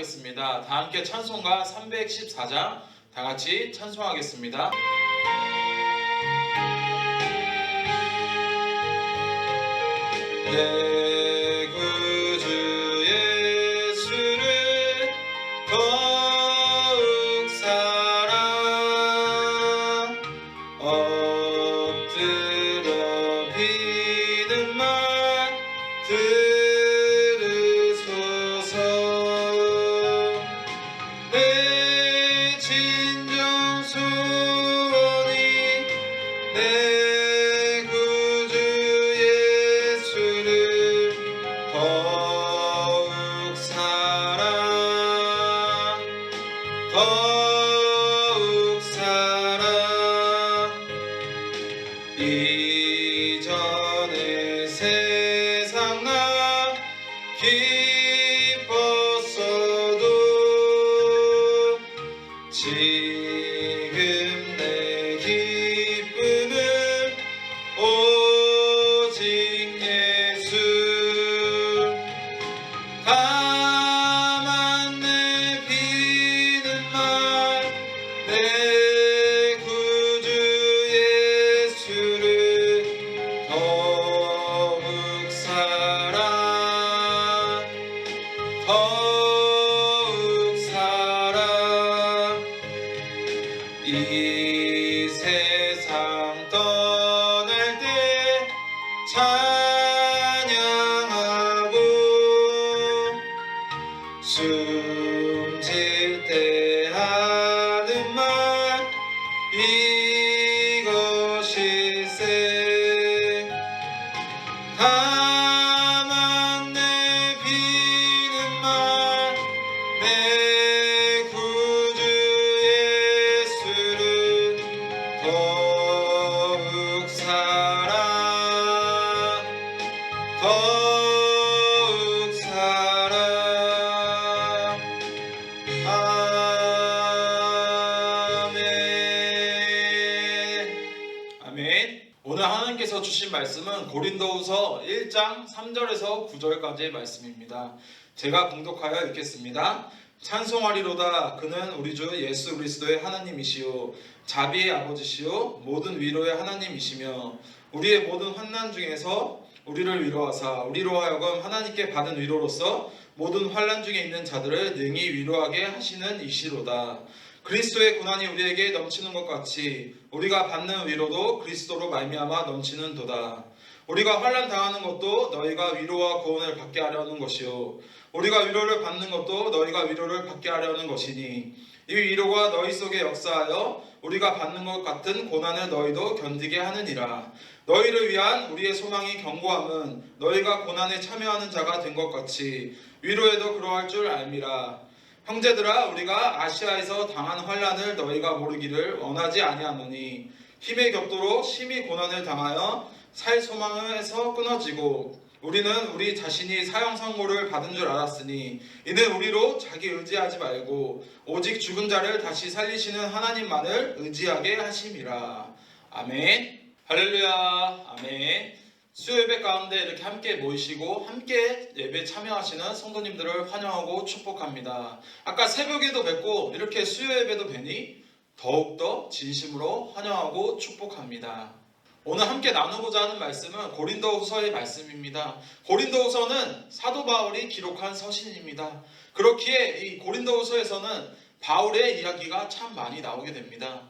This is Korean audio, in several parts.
예배를 시작하겠습니다. 다 함께 찬송가 314장 다 같이 찬송하겠습니다. 내 고린도후서 1장 3절에서 9절까지의 말씀입니다. 제가 공독하여 읽겠습니다. 찬송하리로다. 그는 우리 주 예수 그리스도의 하나님이시요. 자비의 아버지시요. 모든 위로의 하나님이시며 우리의 모든 환난 중에서 우리를 위로하사 우리로 하여금 하나님께 받은 위로로서 모든 환난 중에 있는 자들을 능히 위로하게 하시는 이시로다. 그리스도의 고난이 우리에게 넘치는 것 같이 우리가 받는 위로도 그리스도로 말미암아 넘치는 도다. 우리가 환난 당하는 것도 너희가 위로와 구원을 받게 하려는 것이요 우리가 위로를 받는 것도 너희가 위로를 받게 하려는 것이니 이 위로가 너희 속에 역사하여 우리가 받는 것 같은 고난을 너희도 견디게 하느니라. 너희를 위한 우리의 소망이 견고함은 너희가 고난에 참여하는 자가 된 것 같이 위로에도 그러할 줄 알미라. 형제들아 우리가 아시아에서 당한 환란을 너희가 모르기를 원하지 아니하노니 힘의 격도로 심히 고난을 당하여 살 소망에서 끊어지고 우리는 우리 자신이 사형 선고를 받은 줄 알았으니 이는 우리로 자기 의지하지 말고 오직 죽은 자를 다시 살리시는 하나님만을 의지하게 하심이라. 아멘. 할렐루야. 아멘. 수요 예배 가운데 이렇게 함께 모이시고 함께 예배 참여하시는 성도님들을 환영하고 축복합니다. 아까 새벽에도 뵙고 이렇게 수요 예배도 뵈니 더욱더 진심으로 환영하고 축복합니다. 오늘 함께 나누고자 하는 말씀은 고린도후서의 말씀입니다. 고린도후서는 사도 바울이 기록한 서신입니다. 그렇기에 이 고린도후서에서는 바울의 이야기가 참 많이 나오게 됩니다.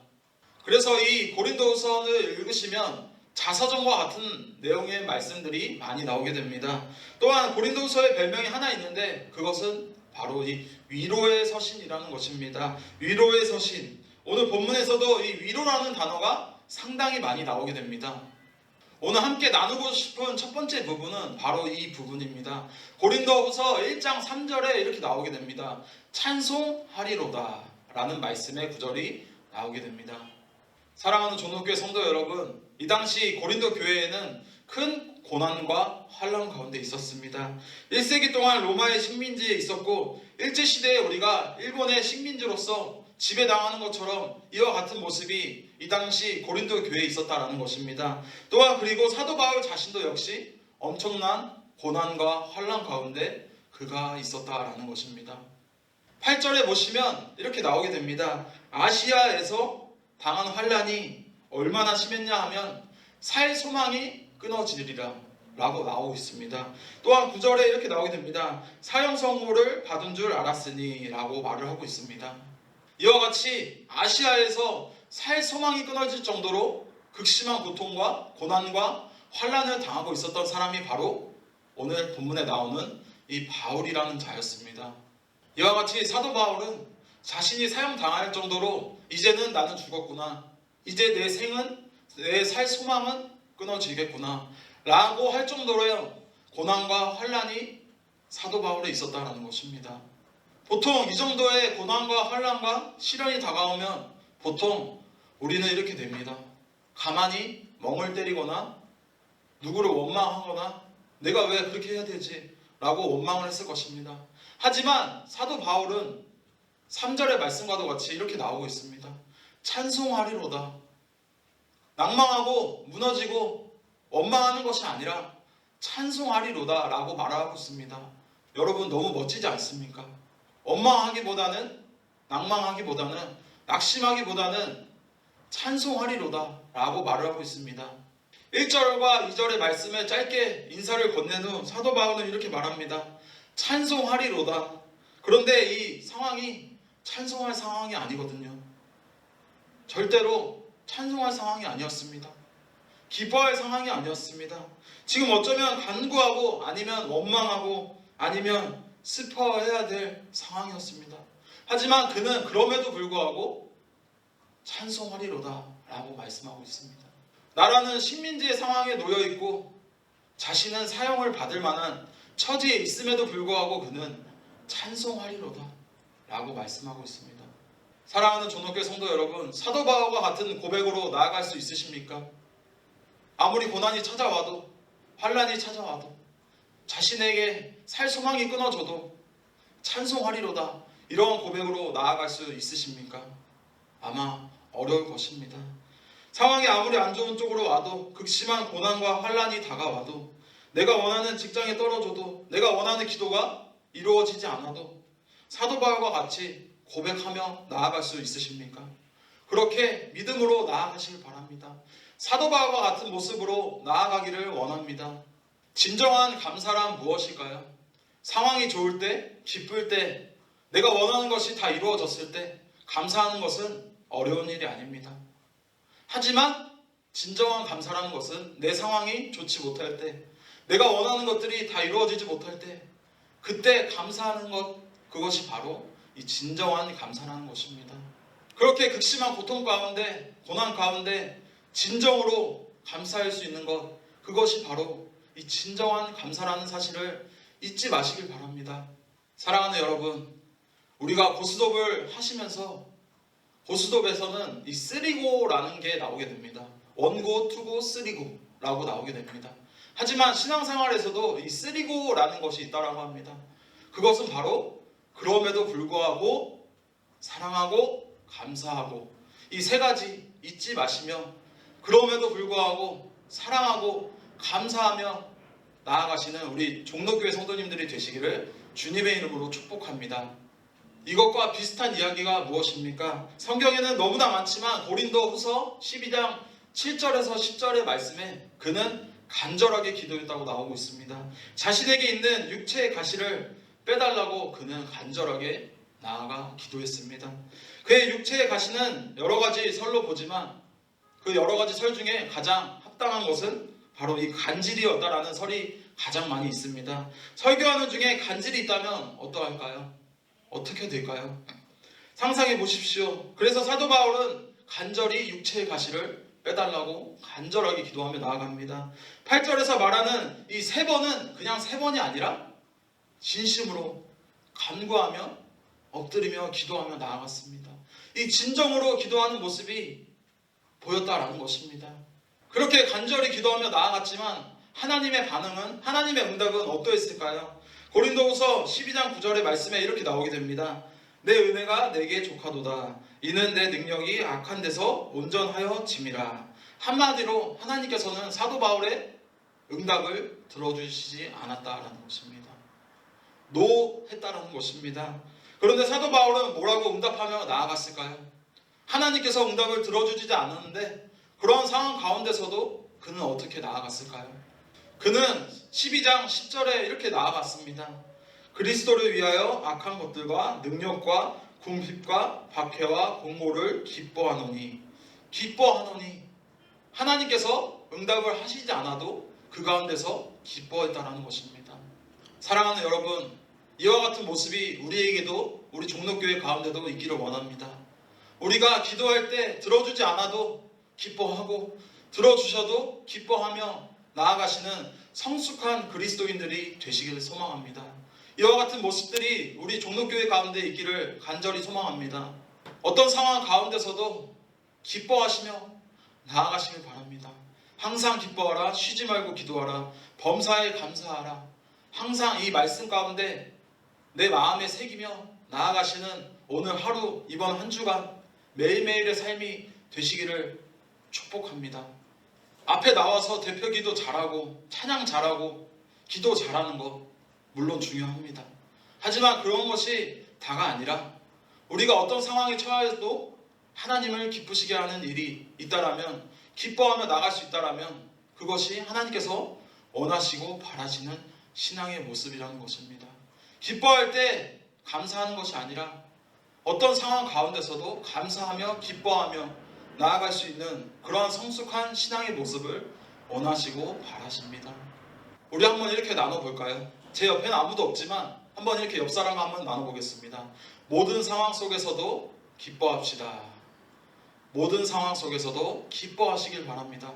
그래서 이 고린도후서를 읽으시면 자서전과 같은 내용의 말씀들이 많이 나오게 됩니다. 또한 고린도후서의 별명이 하나 있는데 그것은 바로 이 위로의 서신이라는 것입니다. 위로의 서신. 오늘 본문에서도 이 위로라는 단어가 상당히 많이 나오게 됩니다. 오늘 함께 나누고 싶은 첫 번째 부분은 바로 이 부분입니다. 고린도후서 1장 3절에 이렇게 나오게 됩니다. 찬송하리로다 라는 말씀의 구절이 나오게 됩니다. 사랑하는 종로교회 성도 여러분, 이 당시 고린도 교회에는 큰 고난과 환란 가운데 있었습니다. 1세기 동안 로마의 식민지에 있었고 일제 시대에 우리가 일본의 식민지로서 지배당하는 것처럼 이와 같은 모습이 이 당시 고린도 교회에 있었다라는 것입니다. 또한 그리고 사도 바울 자신도 역시 엄청난 고난과 환란 가운데 그가 있었다라는 것입니다. 8절에 보시면 이렇게 나오게 됩니다. 아시아에서 당한 환란이 얼마나 심했냐 하면 살 소망이 끊어지리라 라고 나오고 있습니다. 또한 9절에 이렇게 나오게 됩니다. 사형 선고를 받은 줄 알았으니 라고 말을 하고 있습니다. 이와 같이 아시아에서 살 소망이 끊어질 정도로 극심한 고통과 고난과 환란을 당하고 있었던 사람이 바로 오늘 본문에 나오는 이 바울이라는 자였습니다. 이와 같이 사도 바울은 자신이 사형 당할 정도로 이제는 나는 죽었구나. 이제 내 생은 내 살 소망은 끊어지겠구나. 라고 할 정도로요. 고난과 환란이 사도 바울에 있었다라는 것입니다. 보통 이 정도의 고난과 환란과 시련이 다가오면 보통 우리는 이렇게 됩니다. 가만히 멍을 때리거나 누구를 원망하거나 내가 왜 그렇게 해야 되지? 라고 원망을 했을 것입니다. 하지만 사도 바울은 3절의 말씀과도 같이 이렇게 나오고 있습니다. 찬송하리로다. 낭망하고 무너지고 원망하는 것이 아니라 찬송하리로다 라고 말하고 있습니다. 여러분 너무 멋지지 않습니까? 원망하기보다는 낭망하기보다는 낙심하기보다는 찬송하리로다 라고 말을 하고 있습니다. 1절과 2절의 말씀에 짧게 인사를 건넨 후 사도 바울은 이렇게 말합니다. 찬송하리로다. 그런데 이 상황이 찬송할 상황이 아니거든요. 절대로 찬송할 상황이 아니었습니다. 기뻐할 상황이 아니었습니다. 지금 어쩌면 간구하고 아니면 원망하고 아니면 슬퍼해야 될 상황이었습니다. 하지만 그는 그럼에도 불구하고 찬송하리로다 라고 말씀하고 있습니다. 나라는 식민지의 상황에 놓여 있고 자신은 사형을 받을 만한 처지에 있음에도 불구하고 그는 찬송하리로다 라고 말씀하고 있습니다. 사랑하는 존옥교 성도 여러분, 사도 바울과 같은 고백으로 나아갈 수 있으십니까? 아무리 고난이 찾아와도 환란이 찾아와도 자신에게 살 소망이 끊어져도 찬송하리로다 이러한 고백으로 나아갈 수 있으십니까? 아마 어려울 것입니다. 상황이 아무리 안 좋은 쪽으로 와도 극심한 고난과 환란이 다가와도 내가 원하는 직장에 떨어져도 내가 원하는 기도가 이루어지지 않아도 사도 바울과 같이 고백하며 나아갈 수 있으십니까? 그렇게 믿음으로 나아가시길 바랍니다. 사도 바울과 같은 모습으로 나아가기를 원합니다. 진정한 감사란 무엇일까요? 상황이 좋을 때, 기쁠 때, 내가 원하는 것이 다 이루어졌을 때 감사하는 것은 어려운 일이 아닙니다. 하지만 진정한 감사라는 것은 내 상황이 좋지 못할 때, 내가 원하는 것들이 다 이루어지지 못할 때, 그때 감사하는 것, 그것이 바로 이 진정한 감사라는 것입니다. 그렇게 극심한 고통 가운데, 고난 가운데 진정으로 감사할 수 있는 것, 그것이 바로 이 진정한 감사라는 사실을 잊지 마시길 바랍니다. 사랑하는 여러분, 우리가 고스톱을 하시면서 고스톱에서는 이 쓰리고라는 게 나오게 됩니다. 원고, 투고, 쓰리고라고 나오게 됩니다. 하지만 신앙생활에서도 이 쓰리고라는 것이 있다라고 합니다. 그것은 바로 그럼에도 불구하고 사랑하고 감사하고 이 세 가지 잊지 마시며 그럼에도 불구하고 사랑하고 감사하며 나아가시는 우리 종로교회 성도님들이 되시기를 주님의 이름으로 축복합니다. 이것과 비슷한 이야기가 무엇입니까? 성경에는 너무나 많지만 고린도 후서 12장 7절에서 10절의 말씀에 그는 간절하게 기도했다고 나오고 있습니다. 자신에게 있는 육체의 가시를 빼달라고 그는 간절하게 나아가 기도했습니다. 그의 육체의 가시는 여러 가지 설로 보지만 그 여러 가지 설 중에 가장 합당한 것은 바로 이 간질이었다라는 설이 가장 많이 있습니다. 설교하는 중에 간질이 있다면 어떠할까요? 어떻게 될까요? 상상해 보십시오. 그래서 사도 바울은 간절히 육체의 가시를 빼달라고 간절하게 기도하며 나아갑니다. 8절에서 말하는 이 세 번은 그냥 세 번이 아니라 진심으로 간구하며 엎드리며 기도하며 나아갔습니다. 이 진정으로 기도하는 모습이 보였다라는 것입니다. 그렇게 간절히 기도하며 나아갔지만 하나님의 반응은 하나님의 응답은 어떠했을까요? 고린도후서 12장 9절의 말씀에 이렇게 나오게 됩니다. 내 은혜가 내게 족하도다. 이는 내 능력이 악한 데서 온전하여 짐이라. 한마디로 하나님께서는 사도 바울의 응답을 들어주시지 않았다라는 것입니다. 노 했다라는 것입니다. 그런데 사도 바울은 뭐라고 응답하며 나아갔을까요? 하나님께서 응답을 들어주지 않았는데 그러한 상황 가운데서도 그는 어떻게 나아갔을까요? 그는 12장 10절에 이렇게 나아갔습니다. 그리스도를 위하여 악한 것들과 능력과 궁핍과 박해와 공고를 기뻐하노니 기뻐하노니 하나님께서 응답을 하시지 않아도 그 가운데서 기뻐했다라는 것입니다. 사랑하는 여러분, 이와 같은 모습이 우리에게도 우리 종로교회 가운데도 있기를 원합니다. 우리가 기도할 때 들어주지 않아도 기뻐하고 들어주셔도 기뻐하며 나아가시는 성숙한 그리스도인들이 되시기를 소망합니다. 이와 같은 모습들이 우리 종로교회 가운데 있기를 간절히 소망합니다. 어떤 상황 가운데서도 기뻐하시며 나아가시길 바랍니다. 항상 기뻐하라, 쉬지 말고 기도하라, 범사에 감사하라. 항상 이 말씀 가운데 내 마음에 새기며 나아가시는 오늘 하루, 이번 한 주간 매일매일의 삶이 되시기를 축복합니다. 앞에 나와서 대표 기도 잘하고 찬양 잘하고 기도 잘하는 것 물론 중요합니다. 하지만 그런 것이 다가 아니라 우리가 어떤 상황에 처해도 하나님을 기쁘시게 하는 일이 있다라면 기뻐하며 나갈 수 있다라면 그것이 하나님께서 원하시고 바라시는 신앙의 모습이라는 것입니다. 기뻐할 때 감사하는 것이 아니라 어떤 상황 가운데서도 감사하며 기뻐하며 나아갈 수 있는 그러한 성숙한 신앙의 모습을 원하시고 바라십니다. 우리 한번 이렇게 나눠볼까요? 제 옆에는 아무도 없지만 한번 이렇게 옆 사람과 한번 나눠보겠습니다. 모든 상황 속에서도 기뻐합시다. 모든 상황 속에서도 기뻐하시길 바랍니다.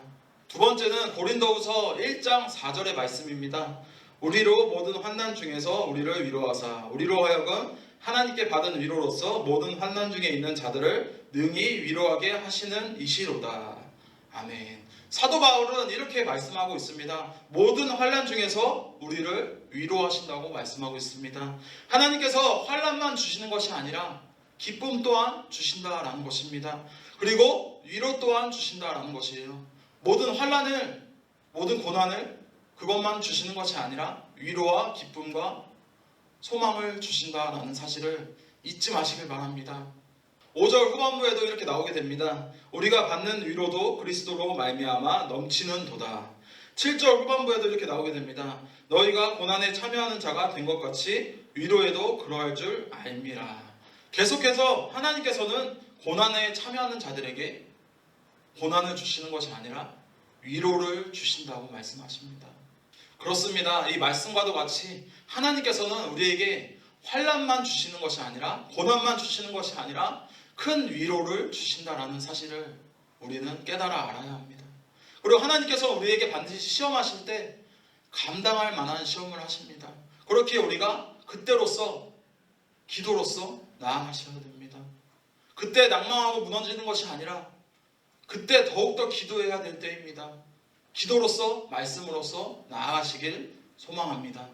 두 번째는 고린도후서 1장 4절의 말씀입니다. 우리로 모든 환난 중에서 우리를 위로하사 우리로 하여금 하나님께 받은 위로로서 모든 환난 중에 있는 자들을 능히 위로하게 하시는 이시로다. 아멘. 사도 바울은 이렇게 말씀하고 있습니다. 모든 환난 중에서 우리를 위로하신다고 말씀하고 있습니다. 하나님께서 환난만 주시는 것이 아니라 기쁨 또한 주신다라는 것입니다. 그리고 위로 또한 주신다라는 것이에요. 모든 환난을 모든 고난을 그것만 주시는 것이 아니라 위로와 기쁨과 소망을 주신다라는 사실을 잊지 마시길 바랍니다. 5절 후반부에도 이렇게 나오게 됩니다. 우리가 받는 위로도 그리스도로 말미암아 넘치는 도다. 7절 후반부에도 이렇게 나오게 됩니다. 너희가 고난에 참여하는 자가 된 것 같이 위로에도 그러할 줄 알미라. 계속해서 하나님께서는 고난에 참여하는 자들에게 고난을 주시는 것이 아니라 위로를 주신다고 말씀하십니다. 그렇습니다. 이 말씀과도 같이 하나님께서는 우리에게 환란만 주시는 것이 아니라 고난만 주시는 것이 아니라 큰 위로를 주신다라는 사실을 우리는 깨달아 알아야 합니다. 그리고 하나님께서 우리에게 반드시 시험하실 때 감당할 만한 시험을 하십니다. 그렇게 우리가 그때로서 기도로서 나아가셔야 됩니다. 그때 낭망하고 무너지는 것이 아니라 그때 더욱더 기도해야 될 때입니다. 기도로서 말씀으로서 나아가시길 소망합니다.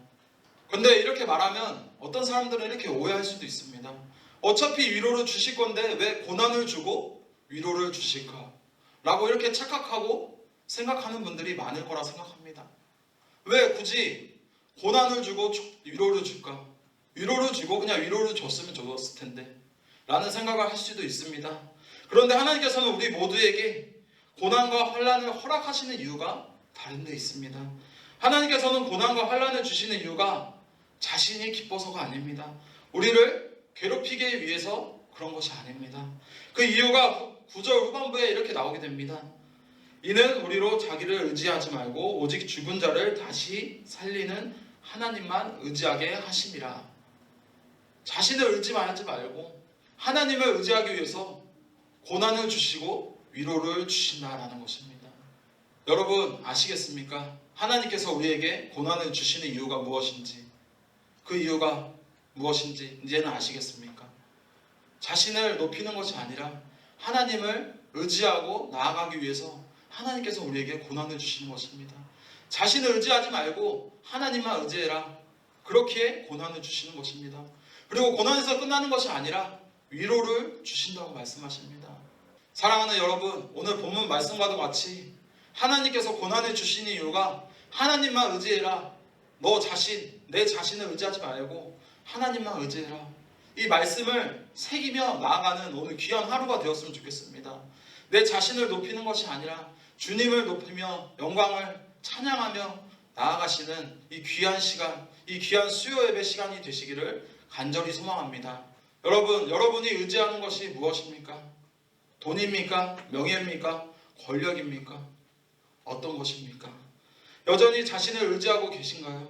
근데 이렇게 말하면 어떤 사람들은 이렇게 오해할 수도 있습니다. 어차피 위로를 주실 건데 왜 고난을 주고 위로를 주실까? 라고 이렇게 착각하고 생각하는 분들이 많을 거라 생각합니다. 왜 굳이 고난을 주고 위로를 줄까? 위로를 주고 그냥 위로를 줬으면 좋았을 텐데 라는 생각을 할 수도 있습니다. 그런데 하나님께서는 우리 모두에게 고난과 환란을 허락하시는 이유가 다른 데 있습니다. 하나님께서는 고난과 환란을 주시는 이유가 자신이 기뻐서가 아닙니다. 우리를 괴롭히기 위해서 그런 것이 아닙니다. 그 이유가 9절 후반부에 이렇게 나오게 됩니다. 이는 우리로 자기를 의지하지 말고 오직 죽은 자를 다시 살리는 하나님만 의지하게 하심이라. 자신을 의지하지 말고 하나님을 의지하기 위해서 고난을 주시고 위로를 주신다라는 것입니다. 여러분 아시겠습니까? 하나님께서 우리에게 고난을 주시는 이유가 무엇인지 그 이유가 무엇인지 이제는 아시겠습니까? 자신을 높이는 것이 아니라 하나님을 의지하고 나아가기 위해서 하나님께서 우리에게 고난을 주시는 것입니다. 자신을 의지하지 말고 하나님만 의지해라. 그렇게 고난을 주시는 것입니다. 그리고 고난에서 끝나는 것이 아니라 위로를 주신다고 말씀하십니다. 사랑하는 여러분, 오늘 본문 말씀과도 같이 하나님께서 고난을 주시는 이유가 하나님만 의지해라. 너 자신, 내 자신을 의지하지 말고 하나님만 의지해라. 이 말씀을 새기며 나아가는 오늘 귀한 하루가 되었으면 좋겠습니다. 내 자신을 높이는 것이 아니라 주님을 높이며 영광을 찬양하며 나아가시는 이 귀한 시간, 이 귀한 수요 예배 시간이 되시기를 간절히 소망합니다. 여러분, 여러분이 의지하는 것이 무엇입니까? 돈입니까? 명예입니까? 권력입니까? 어떤 것입니까? 여전히 자신을 의지하고 계신가요?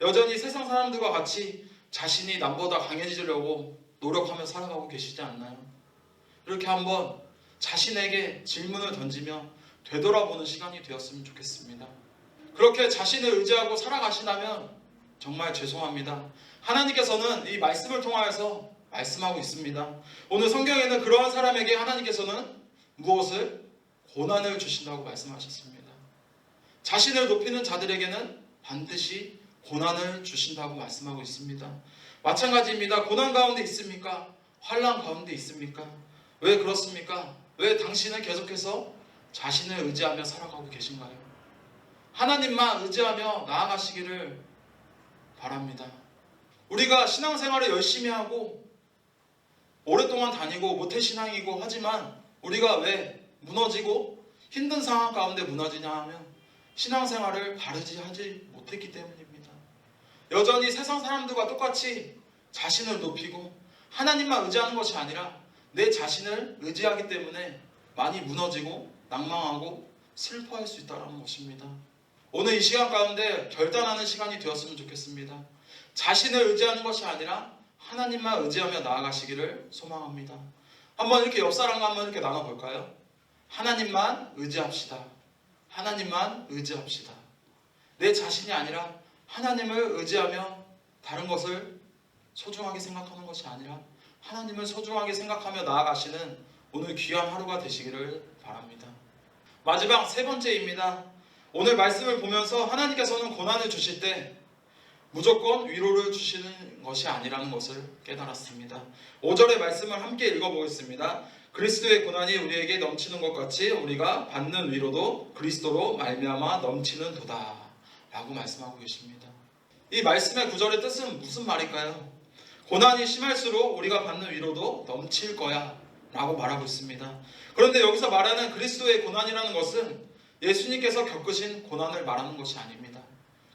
여전히 세상 사람들과 같이 자신이 남보다 강해지려고 노력하며 살아가고 계시지 않나요? 이렇게 한번 자신에게 질문을 던지며 되돌아보는 시간이 되었으면 좋겠습니다. 그렇게 자신을 의지하고 살아가신다면 정말 죄송합니다. 하나님께서는 이 말씀을 통하여서 말씀하고 있습니다. 오늘 성경에는 그러한 사람에게 하나님께서는 무엇을 고난을 주신다고 말씀하셨습니다. 자신을 높이는 자들에게는 반드시 고난을 주신다고 말씀하고 있습니다. 마찬가지입니다. 고난 가운데 있습니까? 환란 가운데 있습니까? 왜 그렇습니까? 왜 당신은 계속해서 자신을 의지하며 살아가고 계신가요? 하나님만 의지하며 나아가시기를 바랍니다. 우리가 신앙생활을 열심히 하고 오랫동안 다니고 모태신앙이고 하지만 우리가 왜 무너지고 힘든 상황 가운데 무너지냐 하면 신앙생활을 바르지 하지 못했기 때문입니다. 여전히 세상 사람들과 똑같이 자신을 높이고 하나님만 의지하는 것이 아니라 내 자신을 의지하기 때문에 많이 무너지고 낭망하고 슬퍼할 수 있다는 것입니다. 오늘 이 시간 가운데 결단하는 시간이 되었으면 좋겠습니다. 자신을 의지하는 것이 아니라 하나님만 의지하며 나아가시기를 소망합니다. 한번 이렇게 옆 사람과 한번 이렇게 나눠볼까요? 하나님만 의지합시다. 하나님만 의지합시다. 내 자신이 아니라 하나님을 의지하며 다른 것을 소중하게 생각하는 것이 아니라 하나님을 소중하게 생각하며 나아가시는 오늘 귀한 하루가 되시기를 바랍니다. 마지막 세 번째입니다. 오늘 말씀을 보면서 하나님께서는 고난을 주실 때 무조건 위로를 주시는 것이 아니라는 것을 깨달았습니다. 5절의 말씀을 함께 읽어보겠습니다. 그리스도의 고난이 우리에게 넘치는 것 같이 우리가 받는 위로도 그리스도로 말미암아 넘치는 도다 라고 말씀하고 계십니다. 이 말씀의 구절의 뜻은 무슨 말일까요? 고난이 심할수록 우리가 받는 위로도 넘칠 거야 라고 말하고 있습니다. 그런데 여기서 말하는 그리스도의 고난이라는 것은 예수님께서 겪으신 고난을 말하는 것이 아닙니다.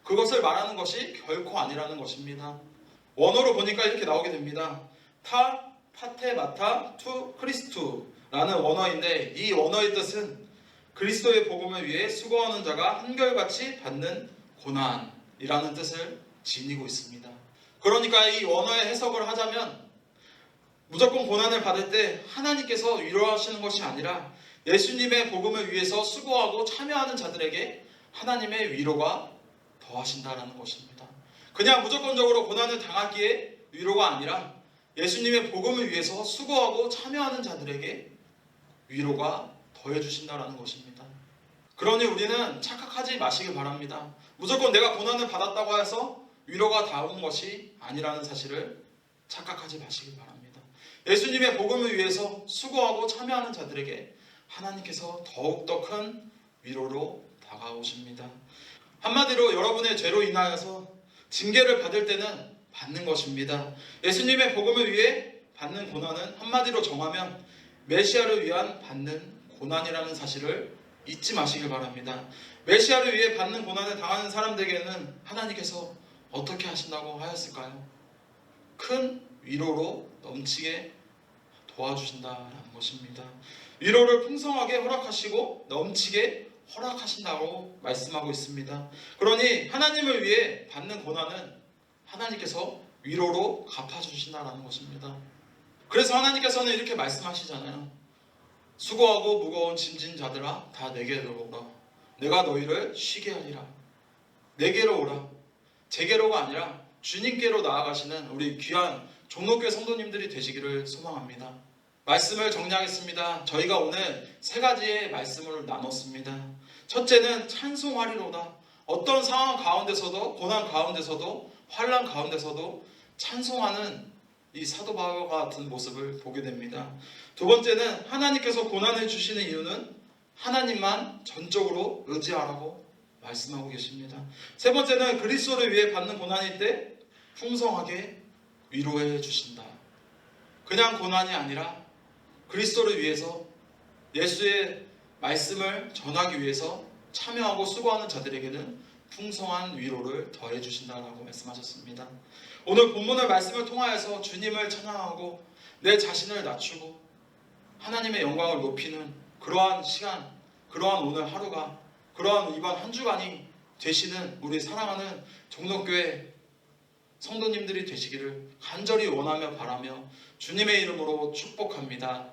그것을 말하는 것이 결코 아니라는 것입니다. 원어로 보니까 이렇게 나오게 됩니다. 타 파테마타 투 크리스투라는 원어인데 이 원어의 뜻은 그리스도의 복음을 위해 수고하는 자가 한결같이 받는 고난이라는 뜻을 지니고 있습니다. 그러니까 이 원어의 해석을 하자면 무조건 고난을 받을 때 하나님께서 위로하시는 것이 아니라 예수님의 복음을 위해서 수고하고 참여하는 자들에게 하나님의 위로가 더하신다라는 것입니다. 그냥 무조건적으로 고난을 당하기에 위로가 아니라 예수님의 복음을 위해서 수고하고 참여하는 자들에게 위로가 더해 주신다라는 것입니다. 그러니 우리는 착각하지 마시길 바랍니다. 무조건 내가 고난을 받았다고 해서 위로가 닿은 것이 아니라는 사실을 착각하지 마시길 바랍니다. 예수님의 복음을 위해서 수고하고 참여하는 자들에게 하나님께서 더욱더 큰 위로로 다가오십니다. 한마디로 여러분의 죄로 인하여서 징계를 받을 때는 받는 것입니다. 예수님의 복음을 위해 받는 고난은 한마디로 정하면 메시아를 위한 받는 고난이라는 사실을 잊지 마시길 바랍니다. 메시아를 위해 받는 고난을 당하는 사람들에게는 하나님께서 어떻게 하신다고 하였을까요? 큰 위로로 넘치게 도와주신다라는 것입니다. 위로를 풍성하게 허락하시고 넘치게 허락하신다고 말씀하고 있습니다. 그러니 하나님을 위해 받는 고난은 하나님께서 위로로 갚아주신다라는 것입니다. 그래서 하나님께서는 이렇게 말씀하시잖아요. 수고하고 무거운 짐진 자들아 다 내게로 오라. 내가 너희를 쉬게 하리라. 내게로 오라. 제게로가 아니라 주님께로 나아가시는 우리 귀한 종로교회 성도님들이 되시기를 소망합니다. 말씀을 정리하겠습니다. 저희가 오늘 세 가지의 말씀을 나눴습니다. 첫째는 찬송하리로다. 어떤 상황 가운데서도 고난 가운데서도 환란 가운데서도 찬송하는 이 사도 바울과 같은 모습을 보게 됩니다. 두 번째는 하나님께서 고난을 주시는 이유는 하나님만 전적으로 의지하라고 말씀하고 계십니다. 세 번째는 그리스도를 위해 받는 고난일 때 풍성하게 위로해 주신다. 그냥 고난이 아니라 그리스도를 위해서 예수의 말씀을 전하기 위해서 참여하고 수고하는 자들에게는 풍성한 위로를 더해 주신다라고 말씀하셨습니다. 오늘 본문의 말씀을 통하여서 주님을 찬양하고 내 자신을 낮추고 하나님의 영광을 높이는 그러한 시간, 그러한 오늘 하루가 그러한 이번 한 주간이 되시는 우리 사랑하는 종로교회 성도님들이 되시기를 간절히 원하며 바라며 주님의 이름으로 축복합니다.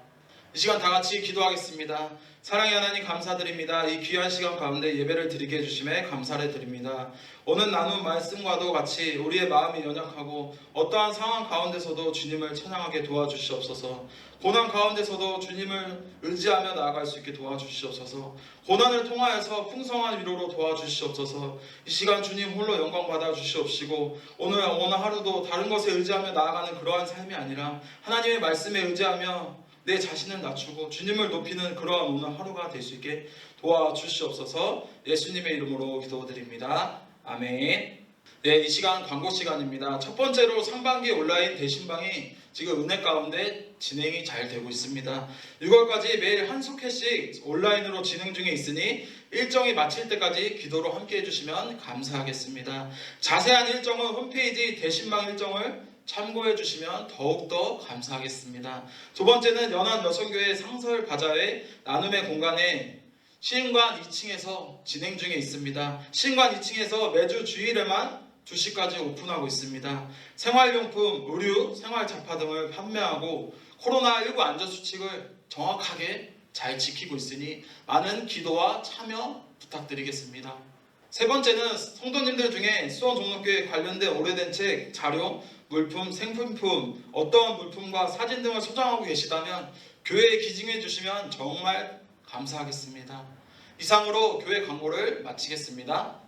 이 시간 다 같이 기도하겠습니다. 사랑의 하나님 감사드립니다. 이 귀한 시간 가운데 예배를 드리게 해주심에 감사를 드립니다. 오늘 나눈 말씀과도 같이 우리의 마음이 연약하고 어떠한 상황 가운데서도 주님을 찬양하게 도와주시옵소서. 고난 가운데서도 주님을 의지하며 나아갈 수 있게 도와주시옵소서. 고난을 통하여서 풍성한 위로로 도와주시옵소서. 이 시간 주님 홀로 영광 받아 주시옵시고 오늘 오늘 하루도 다른 것에 의지하며 나아가는 그러한 삶이 아니라 하나님의 말씀에 의지하며 내 자신을 낮추고 주님을 높이는 그러한 오늘 하루가 될 수 있게 도와주시옵소서 예수님의 이름으로 기도드립니다. 아멘. 네, 이 시간 광고 시간입니다. 첫 번째로 상반기 온라인 대신방이 지금 은혜 가운데 진행이 잘 되고 있습니다. 6월까지 매일 한 소개씩 온라인으로 진행 중에 있으니 일정이 마칠 때까지 기도로 함께 해주시면 감사하겠습니다. 자세한 일정은 홈페이지 대신방 일정을 참고해 주시면 더욱더 감사하겠습니다. 두 번째는 연안 여성교회 상설 바자회 나눔의 공간에 시흥관 2층에서 진행 중에 있습니다. 시흥관 2층에서 매주 주일에만 2시까지 오픈하고 있습니다. 생활용품, 의류, 생활잡화 등을 판매하고 코로나19 안전수칙을 정확하게 잘 지키고 있으니 많은 기도와 참여 부탁드리겠습니다. 세 번째는 성도님들 중에 수원 종로교회 관련된 오래된 책, 자료, 물품, 생품품, 어떠한 물품과 사진 등을 소장하고 계시다면 교회에 기증해 주시면 정말 감사하겠습니다. 이상으로 교회 광고를 마치겠습니다.